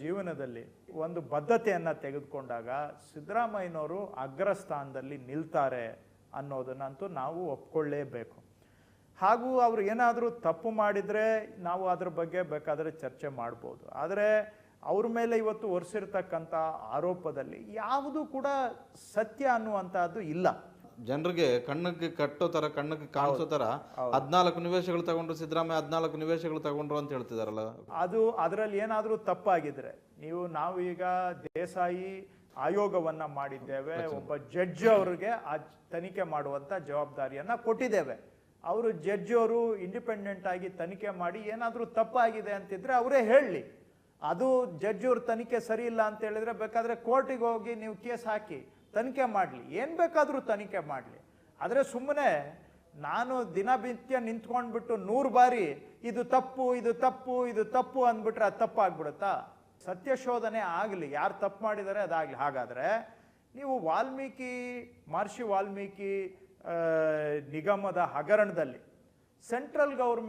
ಜೀವನದಲ್ಲಿ ಒಂದು ಬದ್ಧತೆಯನ್ನು ತೆಗೆದುಕೊಂಡಾಗ ಸಿದ್ದರಾಮಯ್ಯನವರು ಅಗ್ರಸ್ಥಾನದಲ್ಲಿ ನಿಲ್ತಾರೆ ಅನ್ನೋದನ್ನಂತೂ ನಾವು ಒಪ್ಕೊಳ್ಳೇಬೇಕು. ಹಾಗೂ ಅವರು ಏನಾದರೂ ತಪ್ಪು ಮಾಡಿದರೆ ನಾವು ಅದ್ರ ಬಗ್ಗೆ ಬೇಕಾದರೆ ಚರ್ಚೆ ಮಾಡ್ಬೋದು. ಆದರೆ ಅವ್ರ ಮೇಲೆ ಇವತ್ತು ಒರೆಸಿರ್ತಕ್ಕಂಥ ಆರೋಪದಲ್ಲಿ ಯಾವುದು ಕೂಡ ಸತ್ಯ ಅನ್ನುವಂಥದ್ದು ಇಲ್ಲ. ಜನರಿಗೆ ಕಣ್ಣಿಗೆ ಕಟ್ಟೋ ತರ ಕಣ್ಣಿಗೆ ಕಾಣಿಸೋ ತರ ಹದ್ನಾಲ್ಕು ನಿವೇಶಗಳು ತಗೊಂಡ್ರು ಸಿದ್ದರಾಮಯ್ಯ ಹದ್ನಾಲ್ಕು ನಿವೇಶಗಳು ತಗೊಂಡ್ರು ಅಂತ ಹೇಳ್ತಿದಾರಲ್ಲ? ಅದು ಅದರಲ್ಲಿ ಏನಾದರೂ ತಪ್ಪಾಗಿದ್ರೆ ನೀವು ನಾವು ಈಗ ದೇಸಾಯಿ ಆಯೋಗವನ್ನ ಮಾಡಿದ್ದೇವೆ ಒಬ್ಬ ಜಡ್ಜ್ ಅವರಿಗೆ ಆ ತನಿಖೆ ಮಾಡುವಂತ ಜವಾಬ್ದಾರಿಯನ್ನ ಕೊಟ್ಟಿದ್ದೇವೆ. ಅವರು ಜಡ್ಜ್ ಅವರು ಇಂಡಿಪೆಂಡೆಂಟ್ ಆಗಿ ತನಿಖೆ ಮಾಡಿ ಏನಾದರೂ ತಪ್ಪಾಗಿದೆ ಅಂತಿದ್ರೆ ಅವರೇ ಹೇಳಲಿ ಅದು ಜಡ್ಜ್ ಅವ್ರ ತನಿಖೆ ಸರಿ ಇಲ್ಲ ಅಂತ ಹೇಳಿದ್ರೆ ಬೇಕಾದ್ರೆ ಕೋರ್ಟಿಗೆ ಹೋಗಿ ನೀವು ಕೇಸ್ ಹಾಕಿ. ತನಿಖೆ ಮಾಡಲಿ. ಏನು ಬೇಕಾದರೂ ತನಿಖೆ ಮಾಡಲಿ. ಆದರೆ ಸುಮ್ಮನೆ ನಾನು ದಿನನಿತ್ಯ ನಿಂತ್ಕೊಂಡ್ಬಿಟ್ಟು ನೂರು ಬಾರಿ ಇದು ತಪ್ಪು ಇದು ತಪ್ಪು ಇದು ತಪ್ಪು ಅಂದ್ಬಿಟ್ರೆ ಅದು ತಪ್ಪಾಗ್ಬಿಡುತ್ತಾ? ಸತ್ಯಶೋಧನೆ ಆಗಲಿ. ಯಾರು ತಪ್ಪು ಮಾಡಿದ್ದಾರೆ ಅದಾಗಲಿ. ಹಾಗಾದರೆ ನೀವು ವಾಲ್ಮೀಕಿ, ಮಹರ್ಷಿ ವಾಲ್ಮೀಕಿ ನಿಗಮದ ಹಗರಣದಲ್ಲಿ ಸೆಂಟ್ರಲ್ ಗೌರ್ಮೆಂಟ್